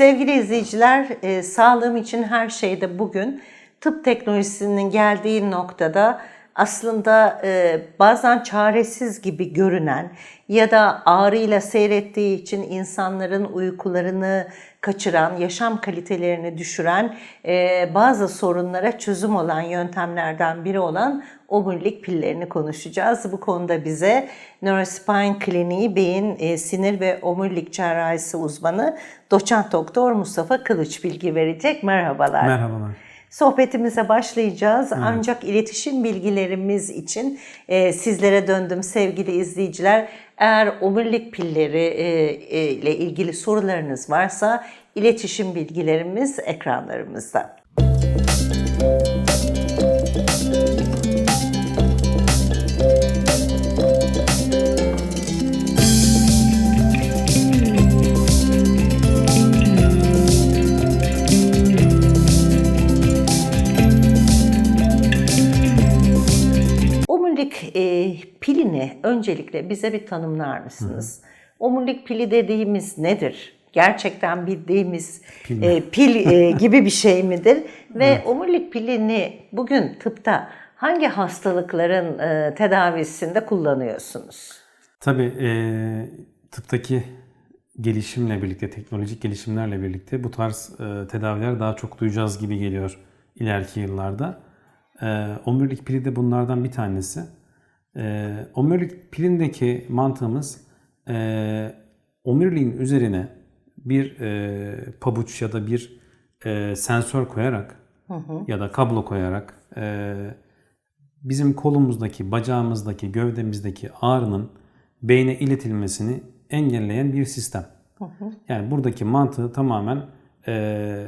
Sevgili izleyiciler, e, sağlığım için her şeyde bugün tıp teknolojisinin geldiği noktada aslında e, bazen çaresiz gibi görünen ya da ağrıyla seyrettiği için insanların uykularını kaçıran, yaşam kalitelerini düşüren e, bazı sorunlara çözüm olan yöntemlerden biri olan omurilik pillerini konuşacağız. Bu konuda bize Neurospine Kliniği Beyin e, Sinir ve Omurilik Cerrahisi uzmanı doçent doktor Mustafa Kılıç bilgi verecek. Merhabalar. Merhabalar. Sohbetimize başlayacağız ancak iletişim bilgilerimiz için e, sizlere döndüm sevgili izleyiciler. Eğer omurilik pilleri e, e, ile ilgili sorularınız varsa iletişim bilgilerimiz ekranlarımızda. E, pilini öncelikle bize bir tanımlar mısınız? Omurilik pili dediğimiz nedir? Gerçekten bildiğimiz Pil e, pil e, gibi bir şey midir? Ve omurilik pilini bugün tıpta hangi hastalıkların e, tedavisinde kullanıyorsunuz? Tabii e, tıptaki gelişimle birlikte, teknolojik gelişimlerle birlikte bu tarz e, tedaviler daha çok duyacağız gibi geliyor ileriki yıllarda. E, omurilik pili de bunlardan bir tanesi. E, omurilik pilindeki mantığımız e, omuriliğin üzerine bir e, pabuç ya da bir e, sensör koyarak ya da kablo koyarak e, bizim kolumuzdaki, bacağımızdaki, gövdemizdeki ağrının beyne iletilmesini engelleyen bir sistem. Yani buradaki mantığı tamamen e,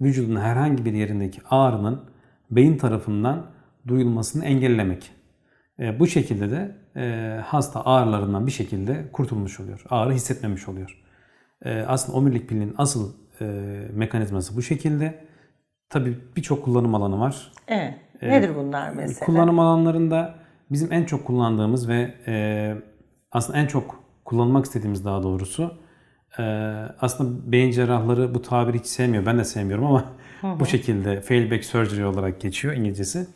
vücudun herhangi bir yerindeki ağrının beyin tarafından duyulmasını engellemek. E, bu şekilde de e, hasta ağrılarından bir şekilde kurtulmuş oluyor. Ağrı hissetmemiş oluyor. E, aslında omurilik pilinin asıl e, mekanizması bu şekilde. Tabii birçok kullanım alanı var. Evet. Nedir bunlar mesela? Kullanım alanlarında bizim en çok kullandığımız ve e, aslında en çok kullanmak istediğimiz daha doğrusu e, aslında beyin cerrahları bu tabiri hiç sevmiyor. Ben de sevmiyorum ama bu şekilde failback surgery olarak geçiyor İngilizcesi.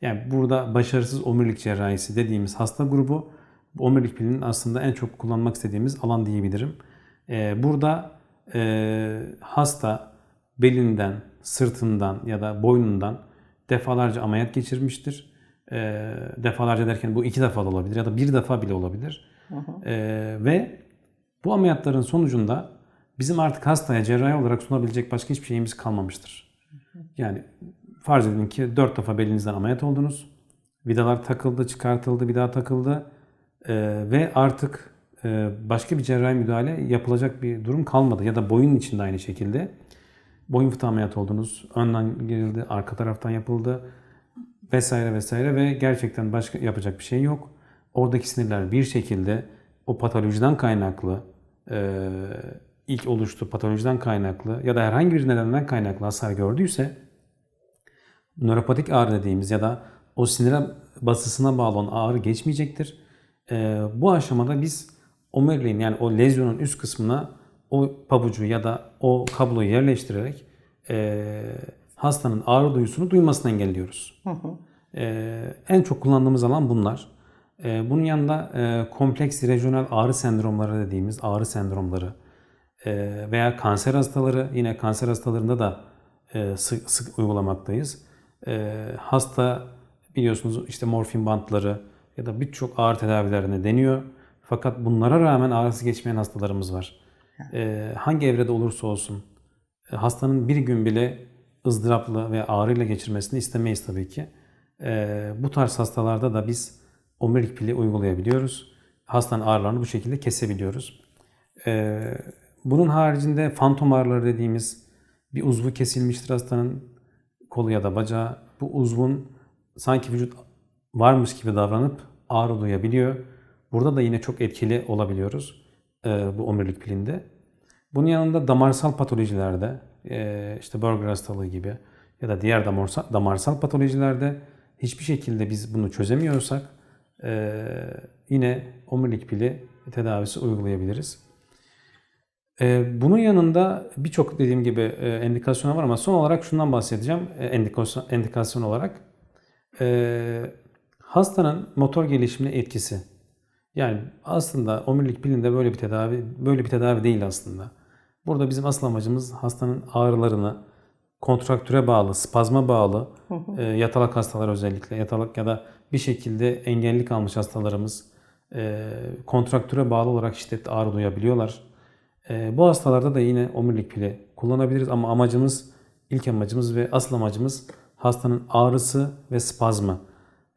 Yani burada başarısız omurilik cerrahisi dediğimiz hasta grubu bu omurilik pilinin aslında en çok kullanmak istediğimiz alan diyebilirim. E, burada e, hasta belinden, sırtından ya da boynundan defalarca ameliyat geçirmiştir. E, defalarca derken bu iki defa da olabilir ya da bir defa bile olabilir. E, ve bu ameliyatların sonucunda bizim artık hastaya cerrahi olarak sunabilecek başka hiçbir şeyimiz kalmamıştır. Yani farz edin ki dört defa belinizden ameliyat oldunuz. Vidalar takıldı, çıkartıldı, bir daha takıldı. E, ve artık e, başka bir cerrahi müdahale yapılacak bir durum kalmadı. Ya da boyun içinde aynı şekilde. Boyun fıtığı ameliyatı oldunuz. Önden girildi, arka taraftan yapıldı vesaire vesaire ve gerçekten başka yapacak bir şey yok. Oradaki sinirler bir şekilde o patolojiden kaynaklı e, ilk oluştu patolojiden kaynaklı ya da herhangi bir nedenden kaynaklı hasar gördüyse nöropatik ağrı dediğimiz ya da o sinire basısına bağlı olan ağrı geçmeyecektir. E, bu aşamada biz omuriliğin yani o lezyonun üst kısmına o pabucu ya da o kabloyu yerleştirerek e, hastanın ağrı duyusunu duymasını engelliyoruz. E, en çok kullandığımız alan bunlar. E, bunun yanında e, kompleks rejyonel ağrı sendromları dediğimiz ağrı sendromları e, veya kanser hastaları yine kanser hastalarında da e, sık, sık uygulamaktayız. E, hasta biliyorsunuz işte morfin bantları ya da birçok ağrı tedavilerine deniyor. Fakat bunlara rağmen ağrısı geçmeyen hastalarımız var. E, hangi evrede olursa olsun e, hastanın bir gün bile ızdıraplı ve ağrıyla geçirmesini istemeyiz tabii ki. E, bu tarz hastalarda da biz omurilik pili uygulayabiliyoruz. Hastanın ağrılarını bu şekilde kesebiliyoruz. Bunun haricinde fantom ağrıları dediğimiz bir uzvu kesilmiştir hastanın kolu ya da bacağı. Bu uzvun sanki vücut varmış gibi davranıp ağrı duyabiliyor. Burada da yine çok etkili olabiliyoruz e, bu omurilik pilinde. Bunun yanında damarsal patolojilerde e, işte Berger hastalığı gibi ya da diğer damarsal, damarsal patolojilerde hiçbir şekilde biz bunu çözemiyorsak e, yine omurilik pili tedavisi uygulayabiliriz. Ee, bunun yanında birçok dediğim gibi e, endikasyon var ama son olarak şundan bahsedeceğim e, endikasyon, endikasyon olarak. Ee, hastanın motor gelişimine etkisi. Yani aslında omurilik pilinde böyle bir tedavi böyle bir tedavi değil aslında. Burada bizim asıl amacımız hastanın ağrılarını kontraktüre bağlı, spazma bağlı, e, yatalak hastalar özellikle yatalak ya da bir şekilde engelli kalmış hastalarımız kontraktüre bağlı olarak şiddetli ağrı duyabiliyorlar. E, bu hastalarda da yine omurilik pili kullanabiliriz ama amacımız, ilk amacımız ve asıl amacımız hastanın ağrısı ve spazmı.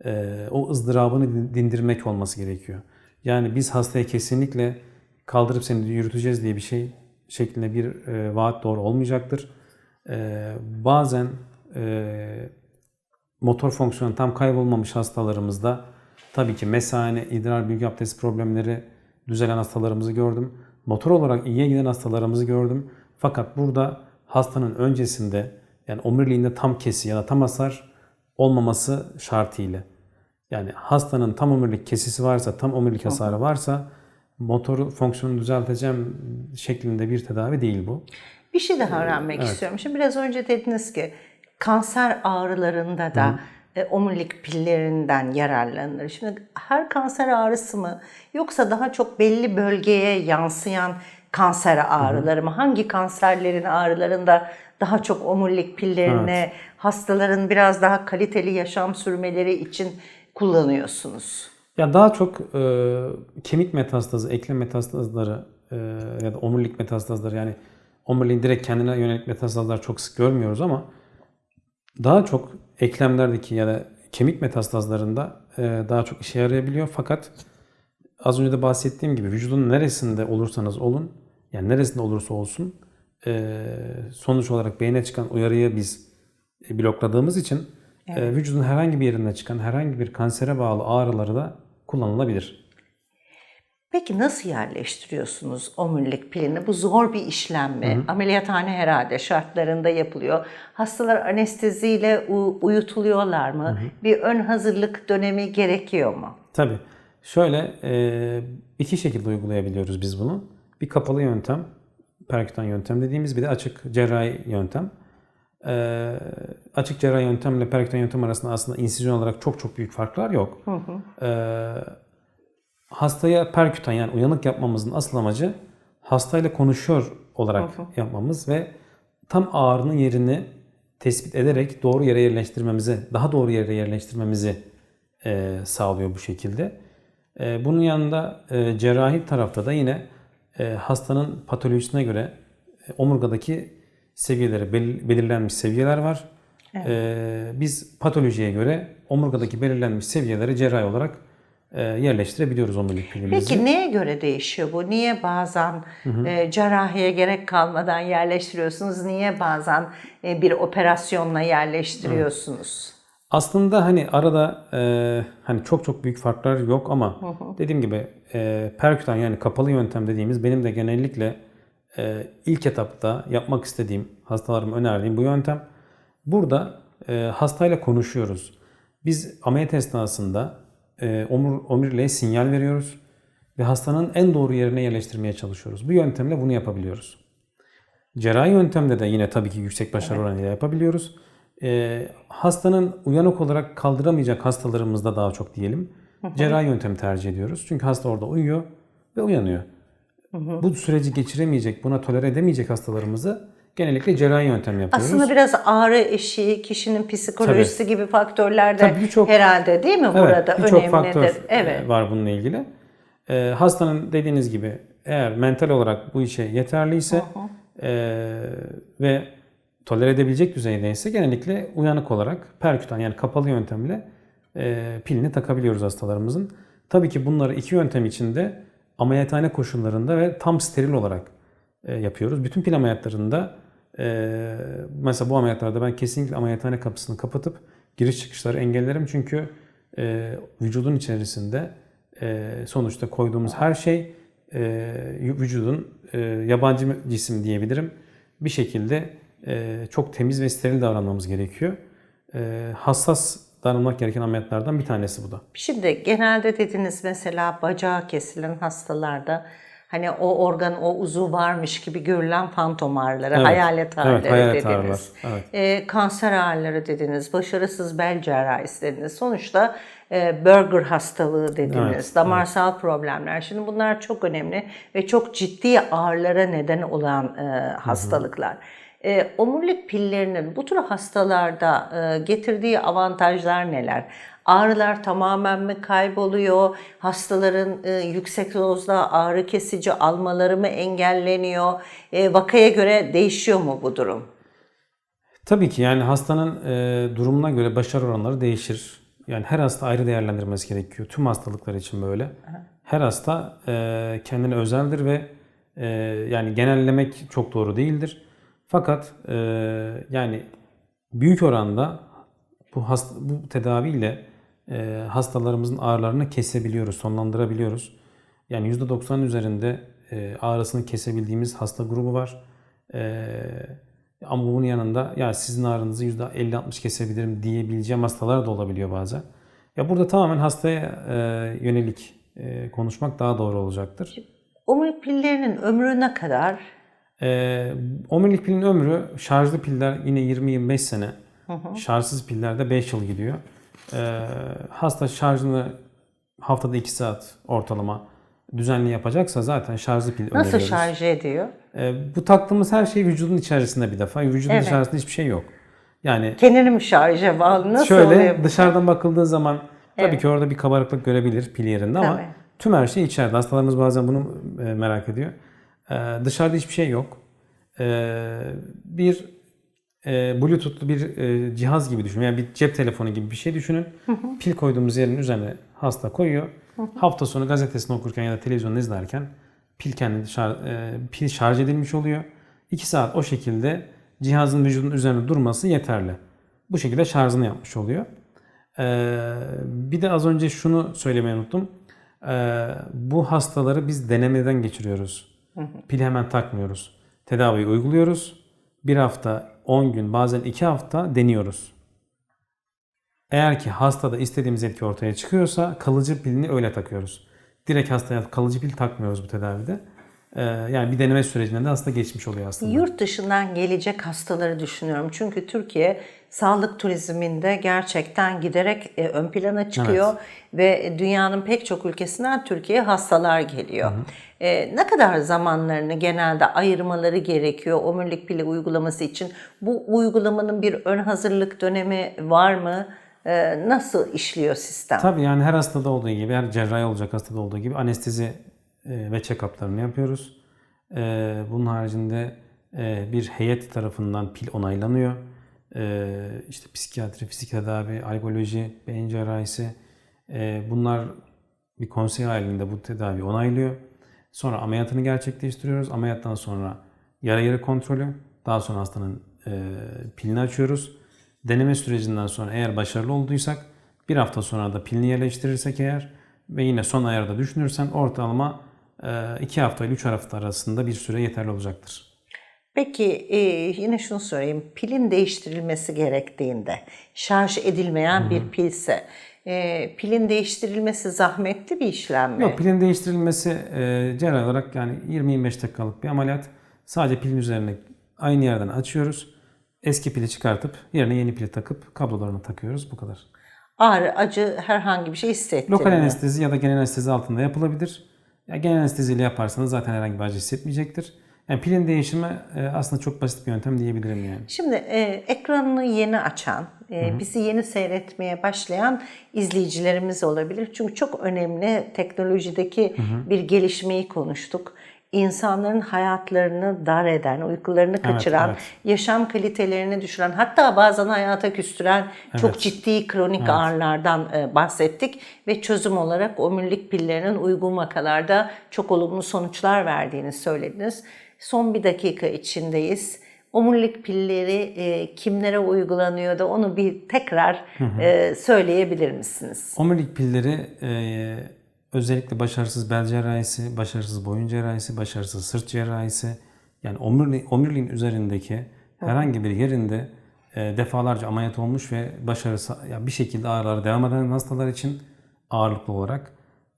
E, o ızdırabını dindirmek olması gerekiyor. Yani biz hastaya kesinlikle kaldırıp seni yürüteceğiz diye bir şey şeklinde bir e, vaat doğru olmayacaktır. E, bazen e, motor fonksiyonu tam kaybolmamış hastalarımızda tabii ki mesane, idrar büyük abdest problemleri düzelen hastalarımızı gördüm. Motor olarak iyiye giden hastalarımızı gördüm. Fakat burada hastanın öncesinde yani omuriliğinde tam kesi ya da tam hasar olmaması şartıyla. Yani hastanın tam omurilik kesisi varsa, tam omurilik hasarı varsa motoru fonksiyonunu düzelteceğim şeklinde bir tedavi değil bu. Bir şey daha öğrenmek istiyorum. Şimdi biraz önce dediniz ki kanser ağrılarında da e, omurilik pillerinden yararlanılır. Şimdi her kanser ağrısı mı yoksa daha çok belli bölgeye yansıyan kanser ağrıları mı? Hangi kanserlerin ağrılarında daha çok omurilik pillerini hastaların biraz daha kaliteli yaşam sürmeleri için kullanıyorsunuz? Ya daha çok e, kemik metastazı, eklem metastazları e, ya da omurilik metastazları yani omuriliğin direkt kendine yönelik metastazlar çok sık görmüyoruz ama daha çok eklemlerdeki ya da kemik metastazlarında e, daha çok işe yarayabiliyor. Fakat az önce de bahsettiğim gibi vücudun neresinde olursanız olun, yani neresinde olursa olsun e, sonuç olarak beyne çıkan uyarıyı biz e, blokladığımız için e, vücudun herhangi bir yerinde çıkan herhangi bir kansere bağlı ağrıları da kullanılabilir. Peki nasıl yerleştiriyorsunuz omurilik pilini? Bu zor bir işlem mi? Ameliyathane herhalde şartlarında yapılıyor. Hastalar anesteziyle uyutuluyorlar mı? Bir ön hazırlık dönemi gerekiyor mu? Tabii. Şöyle e, iki şekilde uygulayabiliyoruz biz bunu. Bir kapalı yöntem, perkütan yöntem dediğimiz bir de açık cerrahi yöntem. E, açık cerrahi yöntemle perkütan yöntem arasında aslında insizyon olarak çok çok büyük farklar yok. E, hastaya perkütan yani uyanık yapmamızın asıl amacı hastayla konuşuyor olarak yapmamız ve tam ağrının yerini tespit ederek doğru yere yerleştirmemizi, daha doğru yere yerleştirmemizi e, sağlıyor bu şekilde. E, bunun yanında e, cerrahi tarafta da yine e, hastanın patolojisine göre e, omurgadaki seviyeleri bel- belirlenmiş seviyeler var. E, biz patolojiye göre omurgadaki belirlenmiş seviyeleri cerrahi olarak yerleştirebiliyoruz omurilik pilimizi. Peki neye göre değişiyor bu? Niye bazen e, cerrahiye gerek kalmadan yerleştiriyorsunuz? Niye bazen e, bir operasyonla yerleştiriyorsunuz? Aslında hani arada e, hani çok çok büyük farklar yok ama dediğim gibi e, perkütan yani kapalı yöntem dediğimiz benim de genellikle e, ilk etapta yapmak istediğim hastalarıma önerdiğim bu yöntem. Burada e, hastayla konuşuyoruz. Biz ameliyat esnasında e, omur, omuriliğe sinyal veriyoruz ve hastanın en doğru yerine yerleştirmeye çalışıyoruz. Bu yöntemle bunu yapabiliyoruz. Cerrahi yöntemde de yine tabii ki yüksek başarı oranıyla yapabiliyoruz. Ee, hastanın uyanık olarak kaldıramayacak hastalarımızda daha çok diyelim. Cerrahi yöntemi tercih ediyoruz. Çünkü hasta orada uyuyor ve uyanıyor. Bu süreci geçiremeyecek, buna tolere edemeyecek hastalarımızı genellikle cerrahi yöntem yapıyoruz. Aslında biraz ağrı eşiği, kişinin psikolojisi gibi faktörler de Tabii birçok- herhalde değil mi burada birçok önemlidir? faktör e, Evet. var bununla ilgili. Ee, hastanın dediğiniz gibi eğer mental olarak bu işe yeterliyse e, ve tolere edebilecek düzeydeyse genellikle uyanık olarak perkütan yani kapalı yöntemle e, pilini takabiliyoruz hastalarımızın. Tabii ki bunları iki yöntem içinde ameliyathane koşullarında ve tam steril olarak e, yapıyoruz. Bütün pil ameliyatlarında e, mesela bu ameliyatlarda ben kesinlikle ameliyathane kapısını kapatıp giriş çıkışları engellerim. Çünkü e, vücudun içerisinde e, sonuçta koyduğumuz her şey e, vücudun e, yabancı cisim diyebilirim. Bir şekilde e, çok temiz ve steril davranmamız gerekiyor. E, hassas davranmak gereken ameliyatlardan bir tanesi bu da. Şimdi genelde dediniz mesela bacağı kesilen hastalarda Hani o organ, o uzuv varmış gibi görülen fantom ağrıları, Evet, hayalet ağrıları evet, hayalet dediniz. ağrılar, evet. E, kanser ağrıları dediniz, başarısız bel cerrahisi dediniz. Sonuçta e, burger hastalığı dediniz, Evet, damarsal problemler. Şimdi bunlar çok önemli ve çok ciddi ağrılara neden olan e, hastalıklar. E, omurilik pillerinin bu tür hastalarda e, getirdiği avantajlar neler? Ağrılar tamamen mi kayboluyor? Hastaların e, yüksek dozda ağrı kesici almaları mı engelleniyor? E, vakaya göre değişiyor mu bu durum? Tabii ki yani hastanın e, durumuna göre başarı oranları değişir. Yani her hasta ayrı değerlendirmesi gerekiyor. Tüm hastalıklar için böyle. Her hasta e, kendine özeldir ve e, yani genellemek çok doğru değildir. Fakat e, yani büyük oranda bu hasta, bu tedaviyle e, hastalarımızın ağrılarını kesebiliyoruz, sonlandırabiliyoruz. Yani %90'ın üzerinde e, ağrısını kesebildiğimiz hasta grubu var. E, ama bunun yanında ya sizin ağrınızı %50-60 kesebilirim diyebileceğim hastalar da olabiliyor bazen. Ya burada tamamen hastaya e, yönelik e, konuşmak daha doğru olacaktır. Omurilik pillerinin ömrü ne kadar? E, omurilik pilin ömrü şarjlı piller yine 20-25 sene. Şarjsız pillerde 5 yıl gidiyor. E, hasta şarjını haftada 2 saat ortalama düzenli yapacaksa zaten şarjlı pil Nasıl öneriyoruz. şarj ediyor? E, bu taktığımız her şey vücudun içerisinde bir defa. Vücudun Evet. dışarısında hiçbir şey yok. Yani Kendini mi şarja bağlı? Nasıl Şöyle oluyor? bu? dışarıdan bakıldığı zaman tabii Evet. ki orada bir kabarıklık görebilir pil yerinde ama Tabii. tüm her şey içeride. Hastalarımız bazen bunu e, merak ediyor. E, dışarıda hiçbir şey yok. E, bir e, bluetoothlu bir e, cihaz gibi düşünün. Yani bir cep telefonu gibi bir şey düşünün. Pil koyduğumuz yerin üzerine hasta koyuyor. Hafta sonu gazetesini okurken ya da televizyonu izlerken pil kendi şarj, e, pil şarj edilmiş oluyor. 2 saat o şekilde cihazın vücudun üzerinde durması yeterli. Bu şekilde şarjını yapmış oluyor. Ee, bir de az önce şunu söylemeyi unuttum. Ee, bu hastaları biz denemeden geçiriyoruz. Pili hemen takmıyoruz. Tedaviyi uyguluyoruz. Bir hafta, 10 gün, bazen 2 hafta deniyoruz. Eğer ki hastada istediğimiz etki ortaya çıkıyorsa kalıcı pilini öyle takıyoruz. Direkt hastaya kalıcı pil takmıyoruz bu tedavide. Ee, yani bir deneme sürecinde de hasta geçmiş oluyor aslında. Yurt dışından gelecek hastaları düşünüyorum. Çünkü Türkiye sağlık turizminde gerçekten giderek e, ön plana çıkıyor ve dünyanın pek çok ülkesinden Türkiye'ye hastalar geliyor. E, ne kadar zamanlarını genelde ayırmaları gerekiyor omurilik pili uygulaması için? Bu uygulamanın bir ön hazırlık dönemi var mı? E, nasıl işliyor sistem? Tabii yani her hastada olduğu gibi, her cerrahi olacak hastada olduğu gibi anestezi ve check-up'larını yapıyoruz. E, Bunun haricinde e, bir heyet tarafından pil onaylanıyor. E, İşte psikiyatri, fizik tedavi, algoloji, beyin cerrahisi e, bunlar bir konsey halinde bu tedavi onaylıyor. Sonra ameliyatını gerçekleştiriyoruz. Ameliyattan sonra yara yara kontrolü. Daha sonra hastanın e, pilini açıyoruz. Deneme sürecinden sonra eğer başarılı olduysak bir hafta sonra da pilini yerleştirirsek eğer ve yine son ayarda düşünürsen ortalama 2 hafta ile 3 hafta arasında bir süre yeterli olacaktır. Peki e, yine şunu sorayım. Pilin değiştirilmesi gerektiğinde şarj edilmeyen bir pilse e, pilin değiştirilmesi zahmetli bir işlem mi? Yok pilin değiştirilmesi e, cerrahi olarak yani 20-25 dakikalık bir ameliyat. Sadece pilin üzerine aynı yerden açıyoruz. Eski pili çıkartıp yerine yeni pili takıp kablolarını takıyoruz. Bu kadar. Ağrı, acı herhangi bir şey hissettirmiyor. Lokal anestezi ya da genel anestezi altında yapılabilir. Ya genel anesteziyle yaparsanız zaten herhangi bir acı hissetmeyecektir. Yani pilin değişimi e, aslında çok basit bir yöntem diyebilirim yani. Şimdi e, ekranını yeni açan, e, bizi yeni seyretmeye başlayan izleyicilerimiz olabilir. Çünkü çok önemli teknolojideki bir gelişmeyi konuştuk. İnsanların hayatlarını dar eden, uykularını kaçıran, evet. yaşam kalitelerini düşüren, hatta bazen hayata küstüren çok ciddi kronik ağrılardan e, bahsettik ve çözüm olarak omurilik pillerinin uygun vakalarda çok olumlu sonuçlar verdiğini söylediniz. Son bir dakika içindeyiz. Omurilik pilleri e, kimlere uygulanıyor da onu bir tekrar e, söyleyebilir misiniz? Omurilik pilleri e, özellikle başarısız bel cerrahisi, başarısız boyun cerrahisi, başarısız sırt cerrahisi yani omurili, omuriliğin üzerindeki herhangi bir yerinde e, defalarca ameliyat olmuş ve başarısı ya bir şekilde ağrıları devam eden hastalar için ağırlıklı olarak.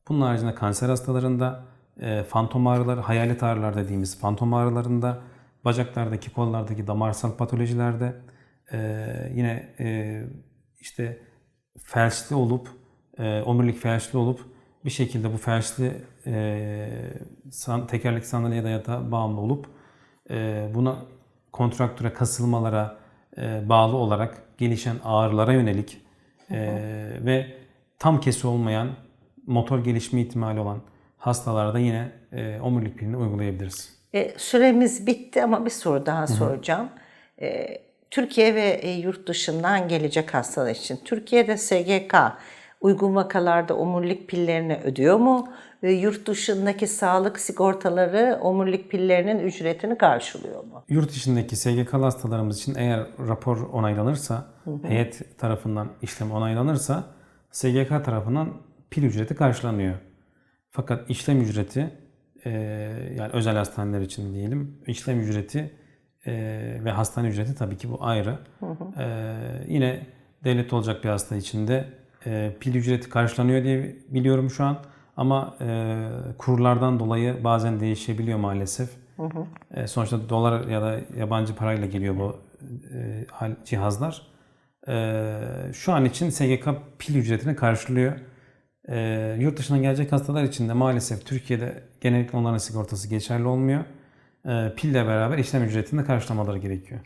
Bunun haricinde kanser hastalarında e, fantom ağrıları, hayalet ağrılar dediğimiz fantom ağrılarında, bacaklardaki, kollardaki damarsal patolojilerde, e, yine e, işte felçli olup, e, omurilik felçli olup bir şekilde bu felçli e, san, tekerlek sandalyeye yatağa bağımlı olup e, buna kontraktöre, kasılmalara e, bağlı olarak gelişen ağrılara yönelik e, ve tam kesi olmayan motor gelişme ihtimali olan hastalarda yine e, omurilik pilini uygulayabiliriz. E, süremiz bitti ama bir soru daha soracağım. E, Türkiye ve e, yurt dışından gelecek hastalar için Türkiye'de SGK uygun vakalarda omurilik pillerini ödüyor mu? E, yurt dışındaki sağlık sigortaları omurilik pillerinin ücretini karşılıyor mu? Yurt dışındaki SGK hastalarımız için eğer rapor onaylanırsa, heyet tarafından işlem onaylanırsa SGK tarafından pil ücreti karşılanıyor. Fakat işlem ücreti e, yani özel hastaneler için diyelim işlem ücreti e, ve hastane ücreti tabii ki bu ayrı. E, yine devlet olacak bir hasta için de e, pil ücreti karşılanıyor diye biliyorum şu an. Ama e, kurlardan dolayı bazen değişebiliyor maalesef. E, sonuçta dolar ya da yabancı parayla geliyor bu e, cihazlar. E, şu an için SGK pil ücretini karşılıyor. E, yurt dışından gelecek hastalar için de maalesef Türkiye'de genellikle onların sigortası geçerli olmuyor. E, pille beraber işlem ücretini de karşılamaları gerekiyor.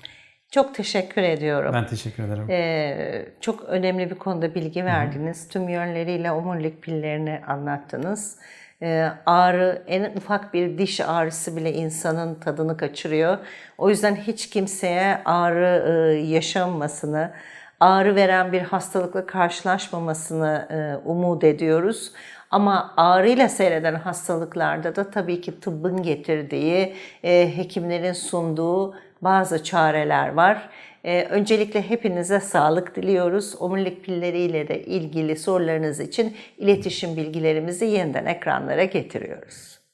Çok teşekkür ediyorum. Ben teşekkür ederim. Ee, çok önemli bir konuda bilgi verdiniz. Tüm yönleriyle omurilik pillerini anlattınız. Ee, ağrı, en ufak bir diş ağrısı bile insanın tadını kaçırıyor. O yüzden hiç kimseye ağrı e, yaşanmasını, ağrı veren bir hastalıkla karşılaşmamasını e, umut ediyoruz. Ama ağrıyla seyreden hastalıklarda da tabii ki tıbbın getirdiği, e, hekimlerin sunduğu bazı çareler var. Ee, öncelikle hepinize sağlık diliyoruz. Omurilik pilleriyle de ilgili sorularınız için iletişim bilgilerimizi yeniden ekranlara getiriyoruz.